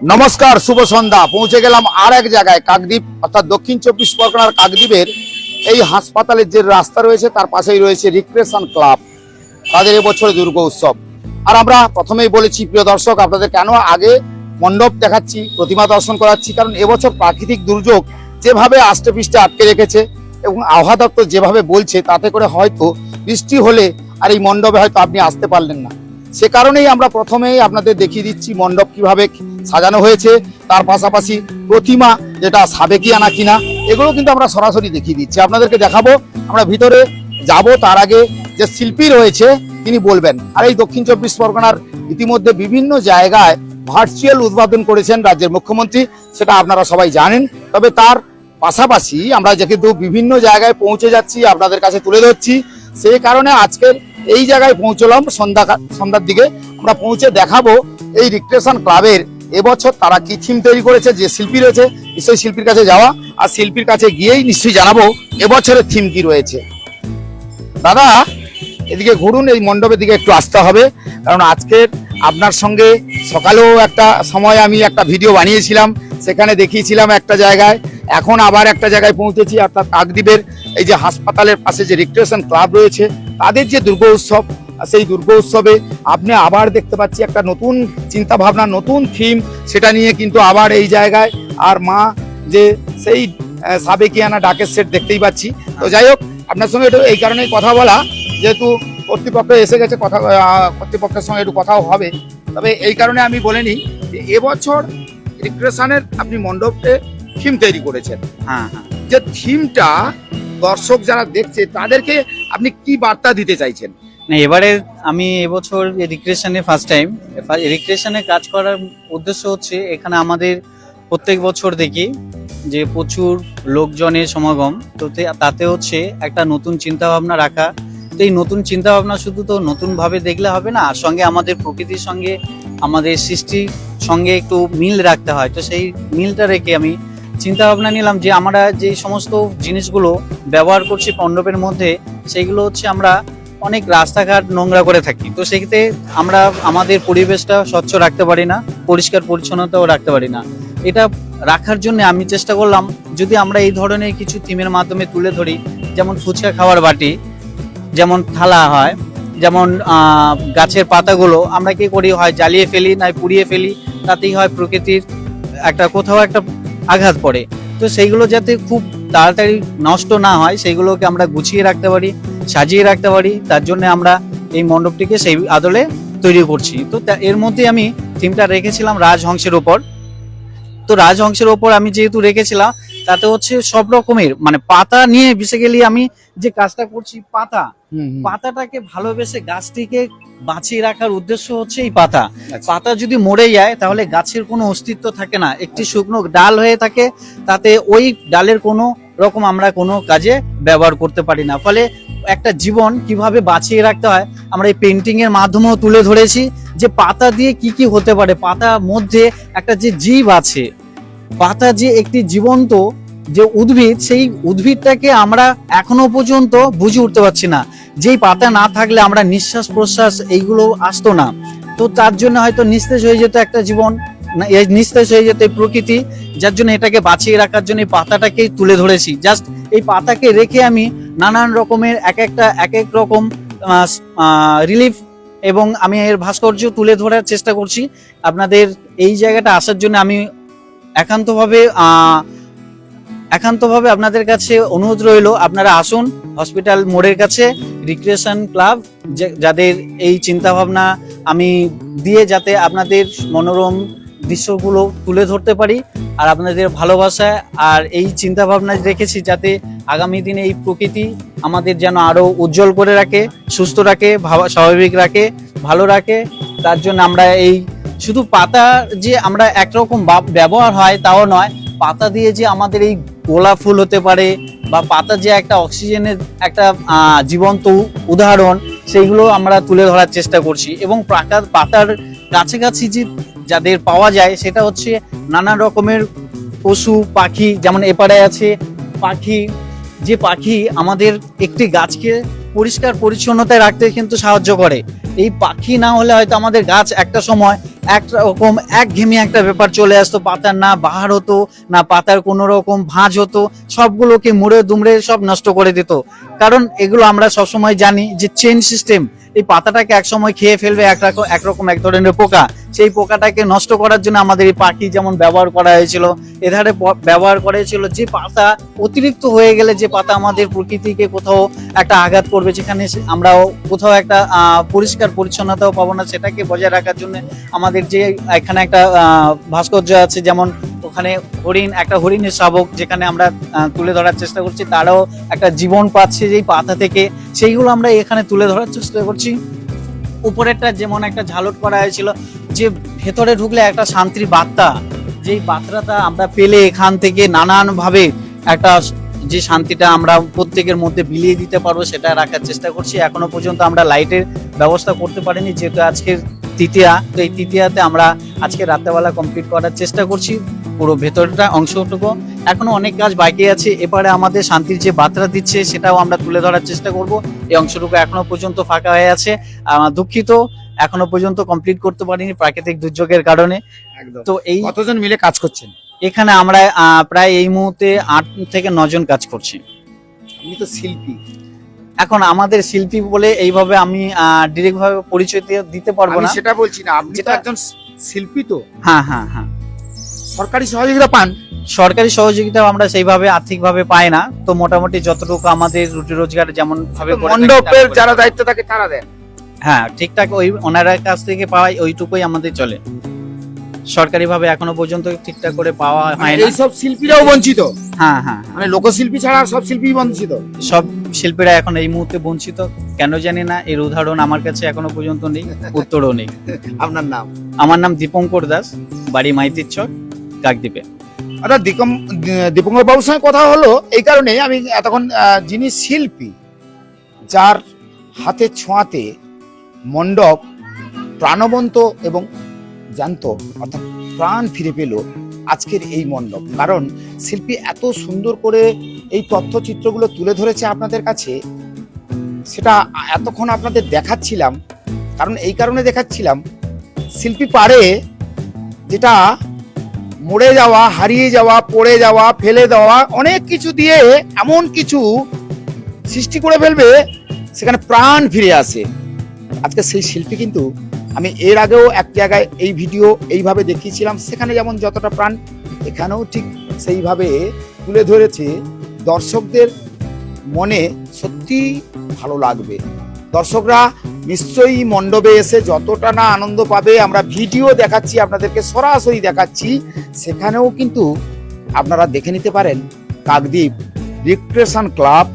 নমস্কার, শুভ সন্ধ্যা। পৌঁছে গেলাম আর এক জায়গায়, কাকদ্বীপ, অর্থাৎ দক্ষিণ চব্বিশ পরগনার কাকদ্বীপের এই হাসপাতালের যে রাস্তা রয়েছে, তার পাশেই রয়েছে রিক্রেশন ক্লাব, তাদের এবছরে দুর্গা উৎসব। আর আমরা প্রথমেই বলেছি, প্রিয় দর্শক, আপনাদের কেন আগে মণ্ডপ দেখাচ্ছি, প্রতিমা দর্শন করাচ্ছি, কারণ এবছর প্রাকৃতিক দুর্যোগ যেভাবে আষ্টে পৃষ্ঠে আটকে রেখেছে এবং আবহাওয়া দপ্তর যেভাবে বলছে, তাতে করে হয়তো বৃষ্টি হলে আর এই মণ্ডপে হয়তো আপনি আসতে পারলেন না। সে কারণেই আমরা প্রথমেই আপনাদের দেখিয়ে দিচ্ছি মণ্ডপ কীভাবে সাজানো হয়েছে। তার পাশাপাশি প্রতিমা যেটা সাবেকিয়ানা কিনা, এগুলো কিন্তু আমরা সরাসরি দেখিয়ে দিচ্ছি। আপনাদেরকে দেখাবো, আমরা ভিতরে যাব, তার আগে যে শিল্পী রয়েছে, তিনি বলবেন। আর এই দক্ষিণ চব্বিশ পরগনার ইতিমধ্যে বিভিন্ন জায়গায় ভার্চুয়াল উদ্বোধন করেছেন রাজ্যের মুখ্যমন্ত্রী, সেটা আপনারা সবাই জানেন। তবে তার পাশাপাশি আমরা যে কিন্তু বিভিন্ন জায়গায় পৌঁছে যাচ্ছি, আপনাদের কাছে তুলে ধরছি, সেই কারণে আজকের এই জায়গায় পৌঁছলাম, সন্ধ্যা সন্ধ্যার দিকে। আমরা পৌঁছে দেখাবো এই রিক্রেশন ক্লাবের এবছর তারা কি থিম তৈরি করেছে, যে শিল্পী রয়েছে, নিশ্চয়ই শিল্পীর কাছে যাওয়া। আর শিল্পীর কাছে গিয়েই নিশ্চয়ই জানাব এবছরের থিম কি রয়েছে। দাদা, এদিকে ঘুরুন, এই মণ্ডপের দিকে একটু আসতে হবে। কারণ আজকের আপনার সঙ্গে সকালেও একটা সময় আমি একটা ভিডিও বানিয়েছিলাম। সেখানে দেখিয়েছিলাম একটা জায়গায়। এখন আবার একটা জায়গায় পৌঁছেছি। অর্থাৎ কাকদ্বীপের এই যে হাসপাতালের পাশে যে রিক্রিয়েশন ক্লাব রয়েছে তাদের যে দুর্গা উৎসব সেই দুর্গা উৎসবে আপনি আবার দেখতে পাচ্ছি একটা নতুন চিন্তা ভাবনা নতুন থিম সেটা নিয়ে কিন্তু আবার এই জায়গায় আর মা যে সেই সাবেকিয়ানা ডাকের সেট দেখতেই পাচ্ছি। তো যাই হোক আপনার সঙ্গে একটু এই কারণেই কথা বলা যেহেতু কর্তৃপক্ষ এসে গেছে কথা কর্তৃপক্ষের সঙ্গে একটু কথাও হবে। তবে এই কারণে আমি বলে নিই যে এবছর রিক্রেশনের আপনি মণ্ডপে থিম তৈরি করেছেন। হ্যাঁ হ্যাঁ। যে থিমটা দর্শক যারা দেখছে, তাদেরকে আপনি কি বার্তা দিতে চাইছেন? না, এবারে আমি এবছর রিক্রিয়েশনে ফার্স্ট টাইম রিক্রিয়েশনে কাজ করার উদ্দেশ্য হচ্ছে এখানে আমাদের প্রত্যেক বছর দেখি যে প্রচুর লোকজনের সমাগম। তো তাতে হচ্ছে একটা নতুন চিন্তা ভাবনা রাখা। তো এই নতুন চিন্তা ভাবনা শুধু তো নতুন ভাবে দেখলে হবে না, আর সঙ্গে আমাদের প্রকৃতির সঙ্গে, আমাদের সৃষ্টির সঙ্গে একটু মিল রাখতে হয়। তো সেই মিলটা রেখে আমি চিন্তা ভাবনা নিলাম যে আমরা যে সমস্ত জিনিসগুলো ব্যবহার করছি মণ্ডপের মধ্যে সেইগুলো হচ্ছে আমরা অনেক রাস্তাঘাট নোংরা করে থাকি। তো সেক্ষেত্রে আমরা আমাদের পরিবেশটা স্বচ্ছ রাখতে পারি না, পরিষ্কার পরিচ্ছন্নতাও রাখতে পারি না। এটা রাখার জন্য আমি চেষ্টা করলাম, যদি আমরা এই ধরনের কিছু থিমের মাধ্যমে তুলে ধরি, যেমন ফুচকা খাওয়ার বাটি, যেমন থালা হয়, যেমন গাছের পাতাগুলো, আমরা কি করি, হয় জ্বালিয়ে ফেলি না পুড়িয়ে ফেলি, তাতেই হয় প্রকৃতির একটা, কোথাও একটা আঘাত পড়ে। তো সেইগুলো যাতে খুব তাড়াতাড়ি নষ্ট না হয়, সেইগুলোকে আমরা গুছিয়ে রাখতে পারি, সাজিয়ে রাখতে পারি। তার জন্য আমরা এই মণ্ডপটিকে সেই আদলে তৈরি করছি। তো এর মধ্যে আমি থিমটা রেখেছিলাম রাজহংসের ওপর। তো রাজহংসের ওপর আমি যেহেতু রেখেছিলাম তাতে হচ্ছে সব রকমের মানে পাতা নিয়ে বেসিক্যালি আমি যে কাজটা করছি পাতা। পাতাটাকে ভালোবেসে গাছটিকে বাঁচিয়ে রাখার উদ্দেশ্য হচ্ছে এই পাতা। আচ্ছা। পাতা যদি মরে যায় তাহলে গাছের কোনো অস্তিত্ব থাকে না। একটি শুকনো ডাল হয়ে থাকে তাতে ওই ডালের কোনো রকম আমরা কোনো কাজে ব্যবহার করতে পারি না। ফলে একটা জীবন কীভাবে বাঁচিয়ে রাখতে হয় আমরা এই পেন্টিং এর মাধ্যমেও তুলে ধরেছি যে পাতা দিয়ে কি কি হতে পারে। পাতার মধ্যে একটা যে জীব আছে পাতা যে একটি জীবন্ত যে উদ্ভিদ, সেই উদ্ভিদটাকে আমরা এখনও পর্যন্ত বুঝে উঠতে পারছি না। যেই পাতা না থাকলে আমরা নিঃশ্বাস প্রশ্বাস এইগুলো আসতো না। তো তার জন্য হয়তো নিস্তেজ হয়ে যেত একটা জীবন নিস্তেজ হয়ে যেত এই প্রকৃতি, যার জন্য এটাকে বাঁচিয়ে রাখার জন্য এই পাতাটাকেই তুলে ধরেছি। জাস্ট এই পাতাকে রেখে আমি নানান রকমের এক একটা, এক এক রকম রিলিফ এবং আমি এর ভাস্কর্য তুলে ধরার চেষ্টা করছি। আপনাদের এই জায়গাটা আসার জন্য আমি একান্তভাবে একান্তভাবে আপনাদের কাছে অনুরোধ রইল, আপনারা আসুন হসপিটাল মোড়ের কাছে রিক্রিয়েশন ক্লাব যাদের এই চিন্তা ভাবনা আমি দিয়ে যাতে আপনাদের মনোরম দৃশ্যগুলো তুলে ধরতে পারি, আর আপনাদের ভালোবাসা আর এই চিন্তা ভাবনা রেখেছি যাতে আগামী দিনে এই প্রকৃতি আমাদের যেন আরও উজ্জ্বল করে রাখে, সুস্থ রাখে, ভাবা- স্বাভাবিক রাখে, ভালো রাখে, তার জন্য আমরা এই শুধু পাতা যে আমরা একরকম ব্যবহার হয় তাও নয়, পাতা দিয়ে যে আমাদের এই গোলাপ ফুল হতে পারে বা পাতা যে একটা অক্সিজেনের একটা জীবন্ত উদাহরণ, সেইগুলো আমরা তুলে ধরার চেষ্টা করছি। এবং পাতা পাতার কাছাকাছি যে যাদের পাওয়া যায়, সেটা হচ্ছে নানান রকমের পশু, পাখি, যেমন এপারে আছে পাখি যে পাখি আমাদের একটি গাছকে পরিষ্কার পরিচ্ছন্নতায় রাখতে কিন্তু সাহায্য করে। এই পাখি না হলে হয়তো আমাদের গাছ একটা সময় একরকম একঘেমি একটা ব্যাপার চলে আসতো। পাতার না বাহার হতো, না পাতার কোনো রকম ভাঁজ হতো। সবগুলোকে মুড়ে দুমড়ে সব নষ্ট করে দিত। কারণ এগুলো আমরা সবসময় জানি যে চেন সিস্টেম এই পাতাটাকে একসময় খেয়ে ফেলবে একরকম এক ধরনের পোকা। সেই পোকাটাকে নষ্ট করার জন্য আমাদের এই পাখি যেমন ব্যবহার করা হয়েছিল, এধারে ব্যবহার করা হয়েছিল যে পাতা অতিরিক্ত হয়ে গেলে যে পাতা আমাদের প্রকৃতিকে কোথাও একটা আঘাত করবে যেখানে আমরাও কোথাও একটা পরিষ্কার পরিচ্ছন্নতাও পাবো না। সেটাকে বজায় রাখার জন্য আমাদের যে এখানে একটা ভাস্কর্য আছে যেমন ওখানে হরিণ, একটা হরিণের শাবক যেখানে আমরা তুলে ধরার চেষ্টা করছি, তারাও একটা জীবন পাচ্ছে যেই পাতা থেকে, সেইগুলো আমরা এখানে তুলে ধরার চেষ্টা করছি। উপরেরটা যেমন একটা ঝালট করা হয়েছিল, যে ভেতরে ঢুকলে একটা শান্তির বার্তা, যেই বার্তাটা আমরা পেলে এখান থেকে নানানভাবে একটা যে শান্তিটা আমরা প্রত্যেকের মধ্যে বিলিয়ে দিতে পারব, সেটা রাখার চেষ্টা করছি। এখনও পর্যন্ত আমরা লাইটের ব্যবস্থা করতে পারিনি, যেহেতু আজকের তৃতীয়া, তো এই তৃতীয়াতে আমরা আজকে রাত্রেবেলা কমপ্লিট করার চেষ্টা করছি। পুরো ভেতরটা অংশটুকু এখনও অনেক কাজ বাকি আছে। এবারে আমাদের শান্তির যে বার্তা দিচ্ছে সেটাও আমরা তুলে ধরার চেষ্টা করব। এই অংশটুকু এখনও পর্যন্ত ফাঁকা হয়ে আছে। আহ, দুঃখিত এখনও পর্যন্ত কমপ্লিট করতে পারিনি প্রাকৃতিক দুর্যোগের কারণে। তো এই কতজন মিলে কাজ করছেন? এখানে আমরা আহ, প্রায় এই মুহূর্তে আট থেকে নজন কাজ করছি। আপনি তো শিল্পী। এখন আমাদের শিল্পী বলে এইভাবে আমি ডিরেক্ট ভাবে পরিচয় দিতে পারব না। সেটা বলছি না। আপনি তো একজন শিল্পী তো। হ্যাঁ হ্যাঁ হ্যাঁ। সরকারি সহযোগিতা পান? সরকারি সহযোগিতা আমরা সেইভাবে আর্থিকভাবে পাই না। তো মোটামুটি যতটুকু আমাদের রুটি রোজগার যেমন ভাবে মণ্ডপের যারা দায়িত্ব থাকে তারা দেন? হ্যাঁ ঠিকঠাক ওই ওনারা কাছ থেকে পাওয়াই ওইটুকুই আমাদের চলে। সরকারি ভাবে এখনও পর্যন্ত ঠিকঠাক করে পাওয়া মানে হয় না। এইসব শিল্পীরাও বঞ্চিত? হ্যাঁ হ্যাঁ। মানে লোকশিল্পী ছাড়া সব শিল্পী বঞ্চিত? সব শিল্পীরা এখন এই মুহূর্তে বঞ্চিত। কেন জানি না এর উদাহরণ আমার কাছে এখনও পর্যন্ত নেই উত্তরও নেই। আপনার নাম? আমার নাম দীপঙ্কর দাস বাড়ি মাইতির চক। কাকদ্বীপে অর্থাৎ দীপম, দীপঙ্কর বাবুর সঙ্গে কথা হলো, এই কারণে আমি এতক্ষণ যিনি শিল্পী, যার হাতে ছোঁয়াতে মণ্ডপ প্রাণবন্ত এবং জানত অর্থাৎ প্রাণ ফিরে পেল আজকের এই মণ্ডপ। কারণ শিল্পী এত সুন্দর করে এই তথ্যচিত্রগুলো তুলে ধরেছে আপনাদের কাছে, সেটা এতক্ষণ আপনাদের দেখাচ্ছিলাম, কারণ এই কারণে দেখাচ্ছিলাম, শিল্পী পারে যেটা মরে যাওয়া, হারিয়ে যাওয়া, পড়ে যাওয়া, ফেলে দেওয়া, অনেক কিছু দিয়ে এমন কিছু সৃষ্টি করে ফেলবে, সেখানে প্রাণ ফিরে আসে। আজকে সেই শিল্পী কিন্তু আমি এর আগেও এক জায়গায় এই ভিডিও এইভাবে দেখিয়েছিলাম, সেখানে যেমন যতটা প্রাণ, এখানেও ঠিক সেইভাবে তুলে ধরেছে। দর্শকদের মনে সত্যি ভালো লাগবে। দর্শকরা নিশ্চয়ই মণ্ডপে এসে যতটা না আনন্দ পাবে, আমরা ভিডিও দেখাচ্ছি, আপনাদেরকে সরাসরি দেখাচ্ছি। সেখানেও কিন্তু আপনারা দেখে নিতে পারেন কাকদ্বীপ রিক্রেশন ক্লাব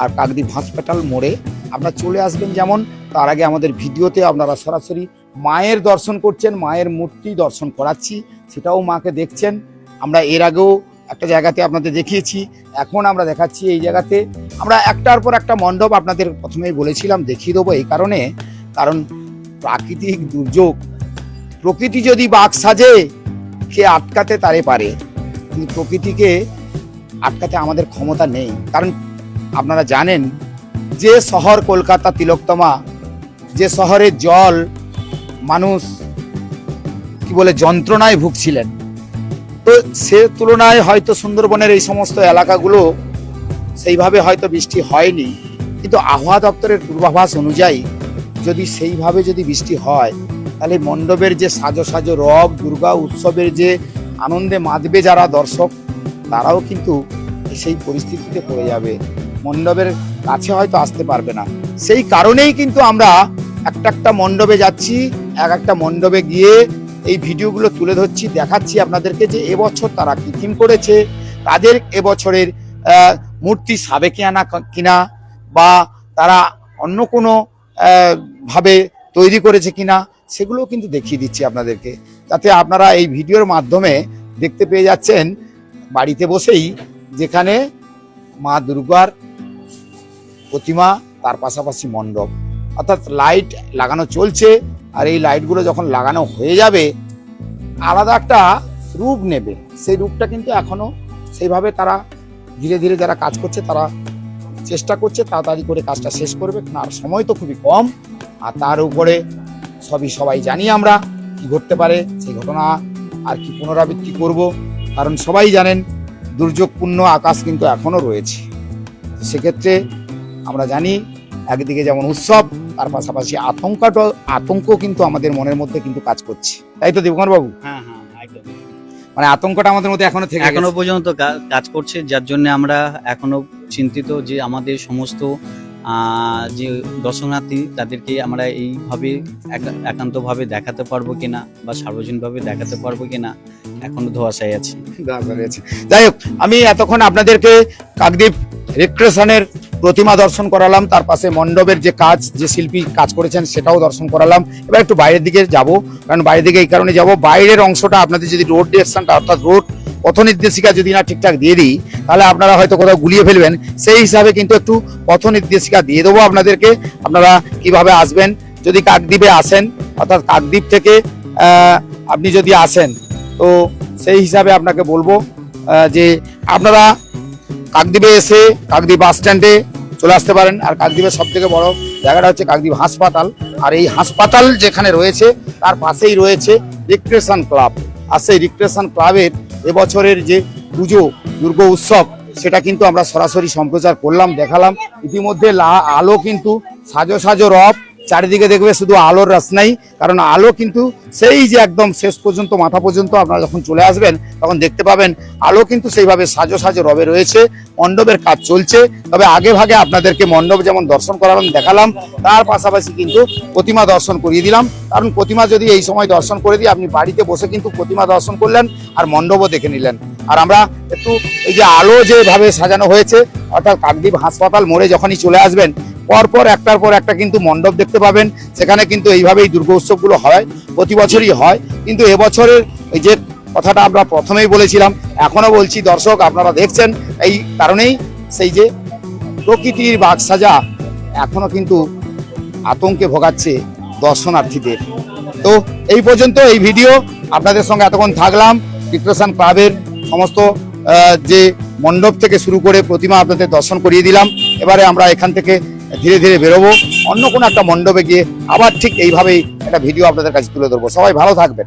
আর কাকদ্বীপ হসপিটাল মোড়ে। আপনারা চলে আসবেন যেমন, তার আগে আমাদের ভিডিওতে আপনারা সরাসরি মায়ের দর্শন করছেন, মায়ের মূর্তি দর্শন করাচ্ছি, সেটাও মাকে দেখছেন। আমরা এর আগেও একটা জায়গাতে আপনাদের দেখিয়েছি। এখন আমরা দেখাচ্ছি এই জায়গাতে। আমরা একটার পর একটা মণ্ডপ আপনাদের প্রথমেই বলেছিলাম, দেখিয়ে দেবো এই কারণে। কারণ প্রাকৃতিক দুর্যোগ, প্রকৃতি যদি বাঘ সাজে, কে আটকাতে তারে পারে। কিন্তু প্রকৃতিকে আটকাতে আমাদের ক্ষমতা নেই। কারণ আপনারা জানেন, যে শহর কলকাতা, তিলোত্তমা, যে শহরের জল, মানুষ কি বলে, যন্ত্রণায় ভুগছিলেন। তো সে তুলনায় হয়তো সুন্দরবনের এই সমস্ত এলাকাগুলো সেইভাবে হয়তো বৃষ্টি হয়নি। কিন্তু আবহাওয়া দপ্তরের পূর্বাভাস অনুযায়ী যদি সেইভাবে যদি বৃষ্টি হয়, তাহলে মণ্ডপের যে সাজো সাজো রব, দুর্গা উৎসবের যে আনন্দে মাতবে যারা দর্শক, তারাও কিন্তু সেই পরিস্থিতিতে পড়ে যাবে। মণ্ডপের কাছে হয়তো আসতে পারবে না। সেই কারণেই কিন্তু আমরা একটা একটা মণ্ডপে যাচ্ছি, এক একটা মণ্ডপে গিয়ে এই ভিডিওগুলো তুলে ধরছি, দেখাচ্ছি আপনাদেরকে যে এবছর তারা কি থিম করেছে, তাদের এবছরের মূর্তি সাবেকিয়ানা আনা কিনা, বা তারা অন্য কোনো ভাবে তৈরি করেছে কিনা, সেগুলো কিন্তু দেখিয়ে দিচ্ছি আপনাদেরকে। যাতে আপনারা এই ভিডিওর মাধ্যমে দেখতে পেয়ে যাচ্ছেন, বাড়িতে বসেই যেখানে মা দুর্গার প্রতিমা, তার পাশাপাশি মণ্ডপ। অর্থাৎ লাইট লাগানো চলছে আর এই লাইটগুলো যখন লাগানো হয়ে যাবে, আলাদা একটা রূপ নেবে। সেই রূপটা কিন্তু এখনও সেইভাবে তারা ধীরে ধীরে যারা কাজ করছে, তারা চেষ্টা করছে, তাড়াতাড়ি করে কাজটা শেষ করবে। আর সময় তো খুবই কম। আর তার উপরে সবই সবাই জানি আমরা কি ঘটতে পারে, সেই ঘটনা আর কি পুনরাবৃত্তি করব। কারণ সবাই জানেন, দুর্যোগপূর্ণ আকাশ কিন্তু এখনও রয়েছে। সেক্ষেত্রে আমরা জানি একদিকে যেমন উৎসব তার পাশাপাশি আতঙ্কটা আতঙ্ক কিন্তু আমাদের মনের মধ্যে কিন্তু কাজ করছে। তাই তো দেবকুমার বাবু? হ্যাঁ হ্যাঁ একদম। মানে আতঙ্কটা আমাদের মধ্যে এখনও থেকে এখনও পর্যন্ত কাজ করছে যার জন্য আমরা এখনও চিন্তিত যে আমাদের সমস্ত যে দর্শনার্থী তাদেরকে আমরা এইভাবে একা- একান্তভাবে দেখাতে পারব কিনা বা সার্বজনীনভাবে দেখাতে পারব কিনা এখনও ধোয়াশায় আছে। যাই হোক আমি এতক্ষণ আপনাদেরকে কাকদ্বীপ রিক্রেশনের প্রতিমা দর্শন করালাম, তার পাশে মণ্ডপের যে কাজ, যে শিল্পী কাজ করেছেন সেটাও দর্শন করালাম। এবার একটু বাইরের দিকে যাব, কারণ বাইরের দিকে এই কারণে যাব। বাইরের অংশটা আপনাদের যদি রোড ডিরেকশনটা, অর্থাৎ রোড পথ নির্দেশিকা যদি না ঠিকঠাক দিয়ে দিই, তাহলে আপনারা হয়তো কোথাও গুলিয়ে ফেলবেন। সেই হিসাবে কিন্তু একটু পথ নির্দেশিকা দিয়ে দেবো আপনাদেরকে। আপনারা কীভাবে আসবেন? যদি কাকদ্বীপে আসেন, অর্থাৎ কাকদ্বীপ থেকে আপনি যদি আসেন, তো সেই হিসাবে আপনাকে বলব যে আপনারা কাকদ্বীপে এসে কাকদ্বীপ বাস স্ট্যান্ডে চলে আসতে পারেন। আর কাকদ্বীপের সব থেকে বড় জায়গাটা হচ্ছে কাকদ্বীপ হাসপাতাল। আর এই হাসপাতাল যেখানে রয়েছে, তার পাশেই রয়েছে রিক্রেশন ক্লাব। আর সেই রিক্রেশন ক্লাবের এবছরের যে পুজো, দুর্গা উৎসব, সেটা কিন্তু আমরা সরাসরি সম্প্রচার করলাম, দেখালাম। ইতিমধ্যে আলো কিন্তু সাজো সাজো রব চারিদিকে দেখবে শুধু আলোর রাসনাই কারণ আলো কিন্তু সেই যে একদম শেষ পর্যন্ত, মাথা পর্যন্ত আপনারা যখন চলে আসবেন, তখন দেখতে পাবেন আলো কিন্তু সেইভাবে সাজো সাজো রবে রয়েছে, মণ্ডপের কাজ চলছে। তবে আগে ভাগে আপনাদেরকে মণ্ডপ যেমন দর্শন করালাম, দেখালাম, তার পাশাপাশি কিন্তু প্রতিমা দর্শন করিয়ে দিলাম। কারণ প্রতিমা যদি এই সময় দর্শন করে দিই, আপনি বাড়িতে বসে কিন্তু প্রতিমা দর্শন করলেন আর মণ্ডপও দেখে নিলেন। আর আমরা একটু এই যে আলো যেভাবে সাজানো হয়েছে, অর্থাৎ কাকদ্বীপ হাসপাতাল মোড়ে যখনই চলে আসবেন পরপর একটার পর একটা কিন্তু মণ্ডপ দেখতে পাবেন। সেখানে কিন্তু এইভাবেই দুর্গা উৎসবগুলো হয়, প্রতি বছরই হয়। কিন্তু এবছরের এই যে কথাটা আমরা প্রথমেই বলেছিলাম এখনও বলছি, দর্শক আপনারা দেখছেন, এই কারণেই সেই যে প্রকৃতির বাঘ সাজা এখনও কিন্তু আতঙ্কে ভোগাচ্ছে দর্শনার্থীদের। তো এই পর্যন্ত এই ভিডিও, আপনাদের সঙ্গে এতক্ষণ থাকলাম ডিপ্রেশন ক্লাবের সমস্ত যে মণ্ডপ থেকে শুরু করে প্রতিমা আপনাদের দর্শন করিয়ে দিলাম। এবারে আমরা এখান থেকে ধীরে ধীরে বেরোবো। অন্য কোনো একটা মণ্ডপে গিয়ে আবার ঠিক এইভাবেই একটা ভিডিও আপনাদের কাছে তুলে ধরবো। সবাই ভালো থাকবেন।